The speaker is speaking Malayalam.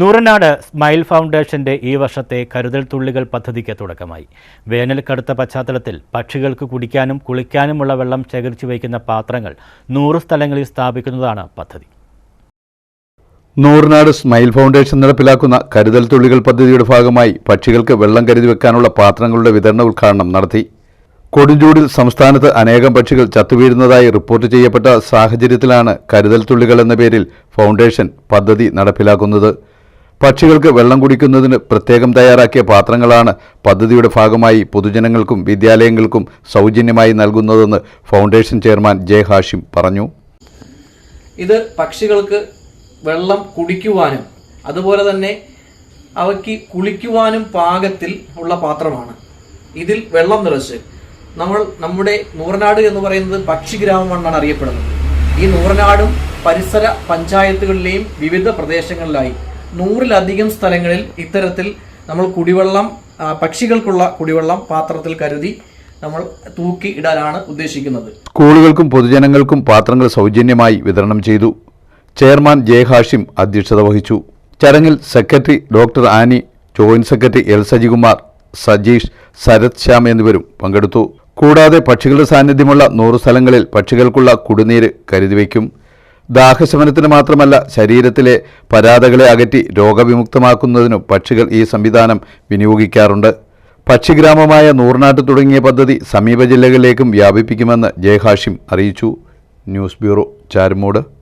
നൂറനാട് സ്മൈൽ ഫൗണ്ടേഷന്റെ ഈ വർഷത്തെ കരുതൽ തുള്ളികൾ പദ്ധതിക്ക് തുടക്കമായി. വേനൽ കടുത്ത പശ്ചാത്തലത്തിൽ പക്ഷികൾക്ക് കുടിക്കാനും കുളിക്കാനുമുള്ള വെള്ളം ശേഖരിച്ചു വയ്ക്കുന്ന പാത്രങ്ങൾ നൂറ് സ്ഥലങ്ങളിൽ സ്ഥാപിക്കുന്നതാണ് പദ്ധതി. നൂറിനാട് സ്മൈൽ ഫൗണ്ടേഷൻ നടപ്പിലാക്കുന്ന കരുതൽ തുള്ളികൾ പദ്ധതിയുടെ ഭാഗമായി പക്ഷികൾക്ക് വെള്ളം കരുതി വെക്കാനുള്ള പാത്രങ്ങളുടെ വിതരണ ഉദ്ഘാടനം നടത്തി. കൊടുംചൂടിൽ സംസ്ഥാനത്ത് അനേകം പക്ഷികൾ ചത്തുവീഴുന്നതായി റിപ്പോർട്ട് ചെയ്യപ്പെട്ട സാഹചര്യത്തിലാണ് കരുതൽ തുള്ളികൾ എന്ന പേരിൽ ഫൗണ്ടേഷൻ പദ്ധതി നടപ്പിലാക്കുന്നത്. പക്ഷികൾക്ക് വെള്ളം കുടിക്കുന്നതിന് പ്രത്യേകം തയ്യാറാക്കിയ പാത്രങ്ങളാണ് പദ്ധതിയുടെ ഭാഗമായി പൊതുജനങ്ങൾക്കും വിദ്യാലയങ്ങൾക്കും സൗജന്യമായി നൽകുന്നതെന്ന് ഫൗണ്ടേഷൻ ചെയർമാൻ ജെ ഹാഷിം പറഞ്ഞു. ഇത് പക്ഷികൾക്ക് വെള്ളം കുടിക്കുവാനും അതുപോലെ തന്നെ അവയ്ക്ക് കുളിക്കുവാനും പാകത്തിൽ ഉള്ള പാത്രമാണ്. ഇതിൽ വെള്ളം നിറച്ച്. നമ്മൾ നമ്മുടെ നൂറനാട് എന്ന് പറയുന്നത് പക്ഷി പക്ഷിഗ്രാമമെന്നാണ് അറിയപ്പെടുന്നത്. ഈ നൂറനാടും പരിസര പഞ്ചായത്തുകളിലെയും വിവിധ പ്രദേശങ്ങളിലായി നൂറിലധികം സ്ഥലങ്ങളിൽ ഇത്തരത്തിൽ നമ്മൾ കുടിവെള്ളം പക്ഷികൾക്കുള്ള കുടിവെള്ളം പാത്രത്തിൽ കരുതി നമ്മൾ തൂക്കി ഇടാനാണ് ഉദ്ദേശിക്കുന്നത്. സ്കൂളുകൾക്കും പൊതുജനങ്ങൾക്കും പാത്രങ്ങൾ സൗജന്യമായി വിതരണം ചെയ്തു. ചെയർമാൻ ജെ ഹാഷിം അധ്യക്ഷത വഹിച്ചു. ചടങ്ങിൽ secretary doctor Annie joint secretary L Sajikumar Sajeesh Sharath Shyam എന്നിവരും പങ്കെടുത്തു. കൂടാതെ പക്ഷികളുടെ സാന്നിധ്യമുള്ള നൂറ് സ്ഥലങ്ങളിൽ പക്ഷികൾക്കുള്ള കുടിനീര് കരുതിവയ്ക്കും ദാഹശമനത്തിന് മാത്രമല്ല ശരീരത്തിലെ പരാതകളെ അകറ്റി രോഗവിമുക്തമാക്കുന്നതിനും പക്ഷികൾ ഈ സംവിധാനം വിനിയോഗിക്കാറുണ്ട്. പക്ഷിഗ്രാമമായ നൂറിനാട്ട് തുടങ്ങിയ പദ്ധതി സമീപ ജില്ലകളിലേക്കും വ്യാപിപ്പിക്കുമെന്ന് ജയഹാഷിം അറിയിച്ചു. News bureau Charummood.